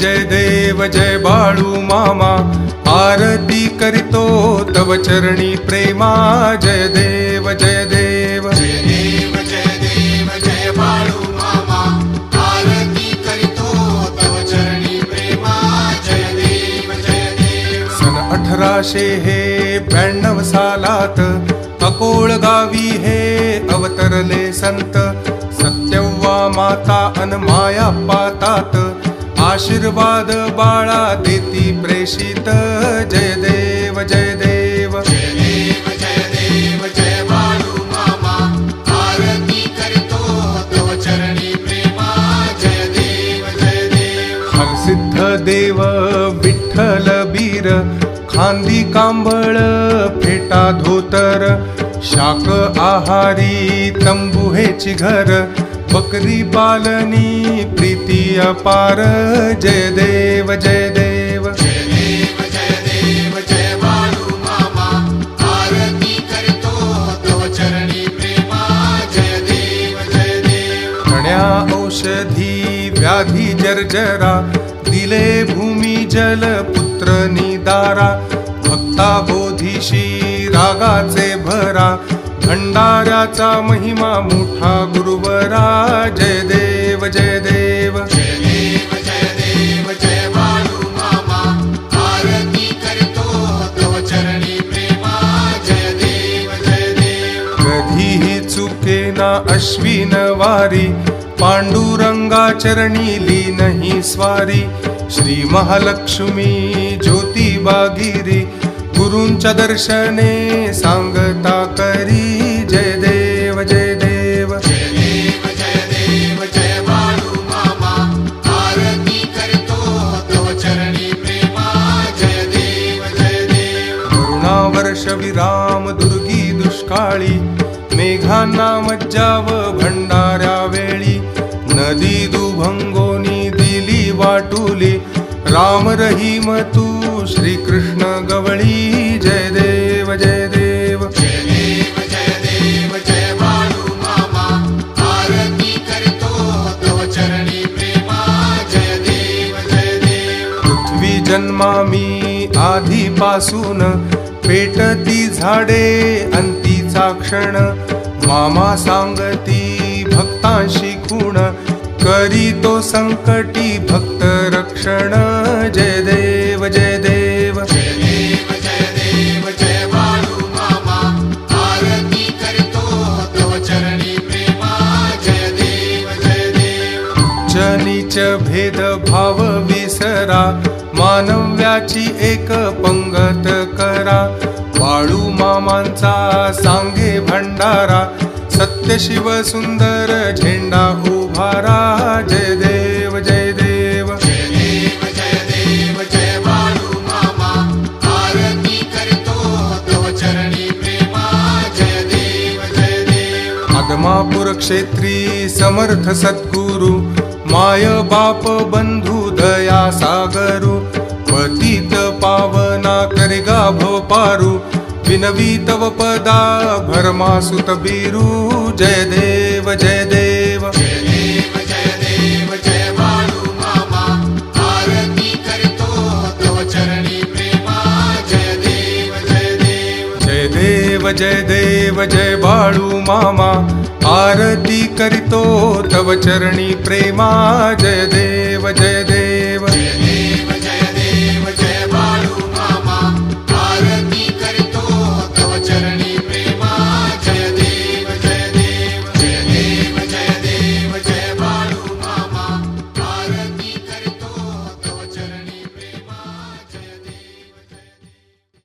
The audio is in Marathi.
जय देव जय बाळू मामा. आरती करीतो तव चरणी प्रेमा जय देव जय देव। जय देव जय देव जय बाळू मामा। आरती करीतो तव चरणी प्रेमा जय देव जय देव। सन अठराशे हे ब्याण्णव सालात अकोळ गावी हे अवतरले संत। सत्यव्वा माता अन माया पातात। आशीर्वाद बाळा देती प्रेषित जय देव। देव जय देव. जय देव हरसिद्ध देव विठ्ठल बीर खांदी कांबळ फेटा धोतर शाक आहारी तंबू हेची घर बकरी पालनी प्रीती अपार. जय देव जय देव. औषधी व्याधी जर्जरा दिले भूमी जल पुत्र निदारा भक्ता बोधीशी रागाचे भरा भंडाऱ्याचा महिमा मोठा गुरुवरा जय देव जय अश्विन वारी पांडुरंगा चरणी लीनही स्वारी श्री महालक्ष्मी ज्योतिबागिरी गुरूंच्या दर्शने सांगता करी जय देव जय देव. जय देव जय देव करुणा वर्ष विराम दुर्गी दुष्काळी मेघांना मज्जाव भंडाऱ्या वेळी. नदी दुभंगोनी दिली वाटुली. राम रहीम तू श्रीकृष्ण गवळी. जय देव जय देव. पृथ्वी जन्मामी आधीपासून पेटती झाडे अंतीचा क्षण. मामा सांगती भक्तांशी खूण करी तो संकटी भक्त रक्षण. जय देव जय देव. नीच भेद भाव विसरा मानव्याची एक पंगत करा. वाळू मामांचा सांग भंडारा सत्य शिव सुंदर झेंडा उभारा जय देव जय देव. जय देव जय देव जय आदमापूर क्षेत्री समर्थ सद्गुरु माय बाप बंधू दया सागरू पतित पावना करिगा भोपारू विनवी तव पदा भरमासुत विरु जय देव जय देव। जय देव जय देव जय देव मामा। आरती करितो तव चरणी प्रेमा। जय देव जय